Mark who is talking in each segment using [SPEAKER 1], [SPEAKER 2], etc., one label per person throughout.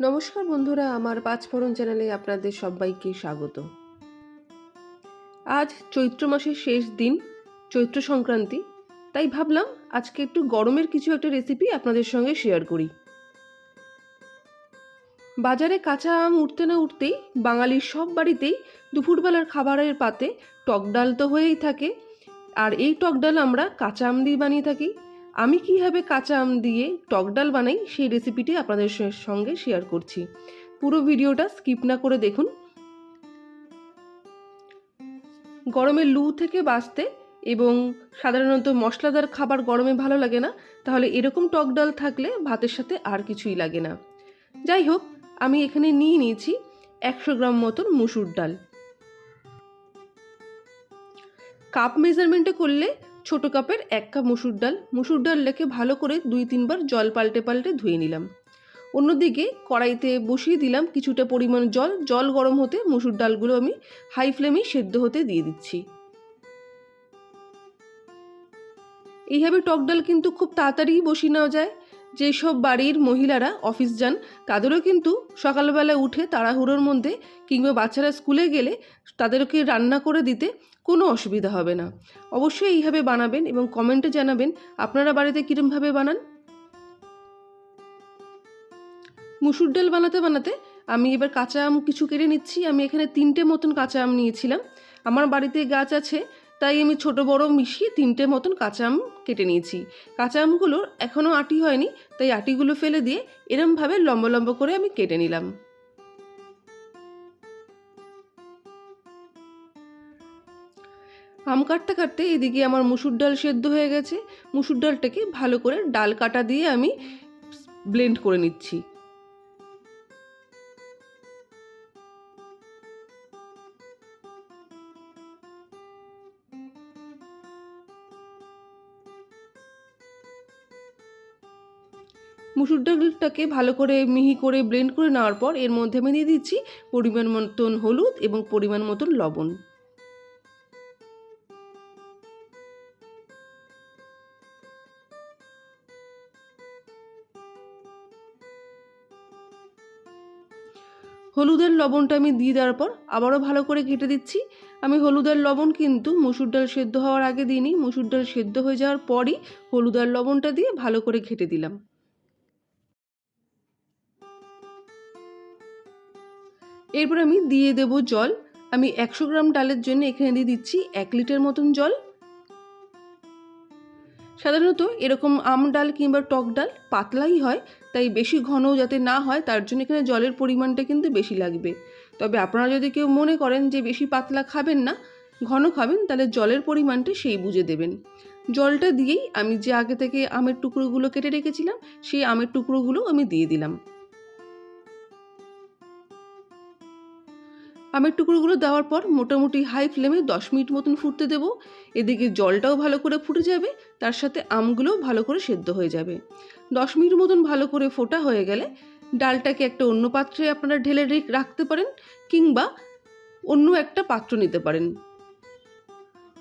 [SPEAKER 1] নমস্কার বন্ধুরা, আমার পাঁচফোড়ন চ্যানেলে আপনাদের সবাইকে স্বাগত। আজ চৈত্র মাসের শেষ দিন, চৈত্র সংক্রান্তি, তাই ভাবলাম আজকে একটু গরমের কিছু একটা রেসিপি আপনাদের সঙ্গে শেয়ার করি। বাজারে কাঁচা আম উঠতে না উঠতেই বাঙালির সব বাড়িতেই দুপুরবেলার খাবারের পাতে টক ডাল তো হয়েই থাকে, আর এই টক ডাল আমরা কাঁচা আম দিয়ে বানিয়ে থাকি। আমি কীভাবে কাঁচা আম দিয়ে টক ডাল বানাই সেই রেসিপিটি আপনাদের সঙ্গে শেয়ার করছি। পুরো ভিডিওটা স্কিপ না করে দেখুন। গরমে লু থেকে বাঁচতে এবং সাধারণত মশলাদার খাবার গরমে ভালো লাগে না, তাহলে এরকম টক ডাল থাকলে ভাতের সাথে আর কিছুই লাগে না। যাই হোক, আমি এখানে নিয়ে নিয়েছি একশো গ্রাম মতন মুসুর ডাল। কাপ মেজারমেন্টে করলে ছোট কাপের এক কাপ মুসুর ডাল। মুসুর ডালটাকে ভালো করে দুই তিনবার জল পাল্টে পাল্টে ধুয়ে নিলাম। অন্যদিকে কড়াইতে বসিয়ে দিলাম কিছুটা পরিমাণ জল। জল গরম হতে মুসুর ডালগুলো আমি হাই ফ্লেমেই সেদ্ধ হতে দিয়ে দিচ্ছি। এইভাবে টক ডাল কিন্তু খুব তাড়াতাড়ি বসিয়ে নেওয়া যায়। যেসব বাড়ির মহিলারা অফিস যান, তাদেরও কিন্তু সকালবেলা উঠে তাড়াহুড়োর মধ্যে কিংবা বাচ্চারা স্কুলে গেলে তাদেরকে রান্না করে দিতে কোনো অসুবিধা হবে না। অবশ্যই এইভাবে বানাবেন এবং কমেন্টে জানাবেন আপনারা বাড়িতে কীরমভাবে বানান। মুসুর ডাল বানাতে বানাতে আমি এবার কাঁচা আম কিছু কেটে নিচ্ছি। আমি এখানে তিনটে মতন কাঁচা আম নিয়েছিলাম। আমার বাড়িতে গাছ আছে, তাই আমি ছোট বড় মিশিয়ে তিনটে মতন কাঁচা আম কেটে নিয়েছি। কাঁচা আমগুলোর এখনও আটি হয়নি, তাই আটিগুলো ফেলে দিয়ে এরমভাবে লম্বা লম্বা করে আমি কেটে নিলাম। আম কাটতে কাটতে এদিকে আমার মুসুর ডাল সেদ্ধ হয়ে গেছে। মুসুর ডালটাকে ভালো করে ডাল কাটা দিয়ে আমি ব্লেন্ড করে নিচ্ছি। মুসুর ডালটাকে ভালো করে মিহি করে ব্লেন্ড করে নেওয়ার পর এর মধ্যে আমি দিয়ে দিচ্ছি পরিমাণ মতন হলুদ এবং পরিমাণ মতন লবণ। হলুদের লবণটা আমি দিয়ে দেওয়ার পর আবারও ভালো করে কেটে দিচ্ছি। আমি হলুদের লবণ কিন্তু মুসুর ডাল সেদ্ধ হওয়ার আগে দিইনি। মুসুর ডাল সেদ্ধ হয়ে যাওয়ার পরই হলুদের লবণটা দিয়ে ভালো করে ঘেটে দিলাম। এরপর আমি দিয়ে দেব জল। আমি একশো গ্রাম ডালের জন্য এখানে দিয়ে দিচ্ছি এক লিটার মতন জল। সাধারণত এরকম আম ডাল কিংবা টক ডাল পাতলাই হয়, তাই বেশি ঘন যাতে না হয়, তার জন্য এখানে জলের পরিমাণটা কিন্তু বেশি লাগবে। তবে আপনারা যদি কেউ মনে করেন যে বেশি পাতলা খাবেন না, ঘন খাবেন, তাহলে জলের পরিমাণটা সেই বুঝে দেবেন। জলটা দিয়েই আমি যে আগে থেকে আমের টুকরোগুলো কেটে রেখেছিলাম, সেই আমের টুকরোগুলো আমি দিয়ে দিলাম। আমের টুকরোগুলো দেওয়ার পর মোটামুটি হাই ফ্লেমে দশ মিনিট মতন ফুটতে দেবো। এদিকে জলটাও ভালো করে ফুটে যাবে, তার সাথে আমগুলোও ভালো করে সেদ্ধ হয়ে যাবে। দশ মিনিট মতন ভালো করে ফোটা হয়ে গেলে ডালটাকে একটা অন্য পাত্রে আপনারা ঢেলে রেখ- রাখতে পারেন কিংবা অন্য একটা পাত্র নিতে পারেন।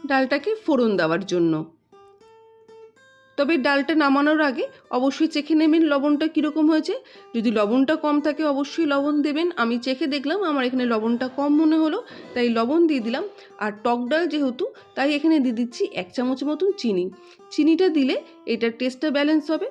[SPEAKER 1] ডালটাকে ফোড়ন দেওয়ার জন্য। তবে ডালটা নামানোর আগে অবশ্যই চেখে নেবেন লবণটা কীরকম হয়েছে। যদি লবণটা কম থাকে অবশ্যই লবণ দেবেন। আমি চেখে দেখলাম, আমার এখানে লবণটা কম মনে হলো, তাই লবণ দিয়ে দিলাম। আর টক ডাল যেহেতু, তাই এখানে দিয়ে দিচ্ছি এক চামচ মতন চিনি। চিনিটা দিলে এটার টেস্টটা ব্যালেন্স হবে।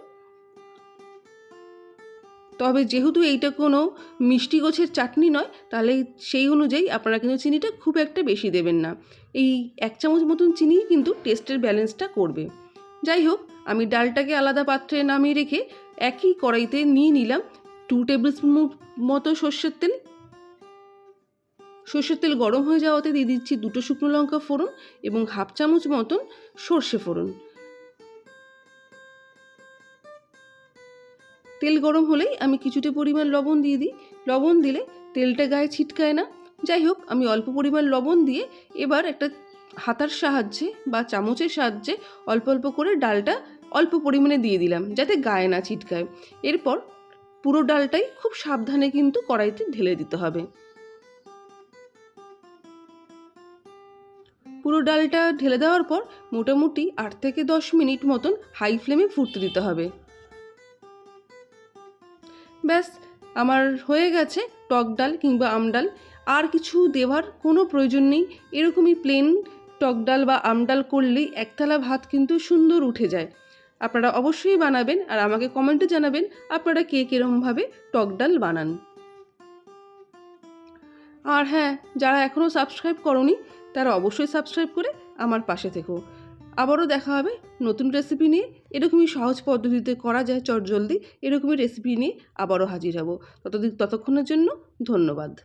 [SPEAKER 1] তবে যেহেতু এইটা কোনো মিষ্টি গোছের চাটনি নয়, তাহলে সেই অনুযায়ী আপনারা কিন্তু চিনিটা খুব একটা বেশি দেবেন না। এই এক চামচ মতন চিনি কিন্তু টেস্টের ব্যালেন্সটা করবে। যাই হোক আমি ডালটাকে আলাদা পাত্রে নামিয়ে রেখে একই কড়াইতে নিয়ে নিলাম টু টেবিল স্পুন মতো সর্ষের তেল। সর্ষের তেল গরম হয়ে যাওয়াতে দিয়ে দিচ্ছি দুটো শুকনো লঙ্কা ফোড়ন এবং হাফ চামচ মতন সর্ষে ফোড়ন। তেল গরম হলেই আমি কিছুটা পরিমাণ লবণ দিয়ে দিই। লবণ দিলে তেলটা গায়ে ছিটকায় না। যাই হোক আমি অল্প পরিমাণ লবণ দিয়ে এবার একটা হাতার সাহায্যে বা চামচের সাহায্যে অল্প অল্প করে ডালটা অল্প পরিমাণে দিয়ে দিলাম, যাতে গায়ে না ছিটকায়। এরপর পুরো ডালটাই খুব সাবধানে কিন্তু কড়াইতে ঢেলে দিতে হবে। পুরো ডালটা ঢেলে দেওয়ার পর মোটামুটি আট থেকে দশ মিনিট মতন হাই ফ্লেমে ফুটতে দিতে হবে। ব্যাস, আমার হয়ে গেছে টক ডাল কিংবা আমডাল আর কিছু দেওয়ার কোনো প্রয়োজন নেই। এরকমই প্লেন টক ডাল বা আমডাল করলেই একতলা ভাত কিন্তু সুন্দর উঠে যায়। আপনারা অবশ্যই বানাবেন আর আমাকে কমেন্টে জানাবেন আপনারা কে কীরকমভাবে টক ডাল বানান। আর হ্যাঁ যারা এখনও সাবস্ক্রাইব করনি, তারা অবশ্যই সাবস্ক্রাইব করে আমার পাশে থেকো। আবারও দেখা হবে নতুন রেসিপি নিয়ে। এরকমই সহজ পদ্ধতিতে করা যায় চটজলদি, এরকমই রেসিপি নিয়ে আবারও হাজির হব। ততদিন, ততক্ষণের জন্য ধন্যবাদ।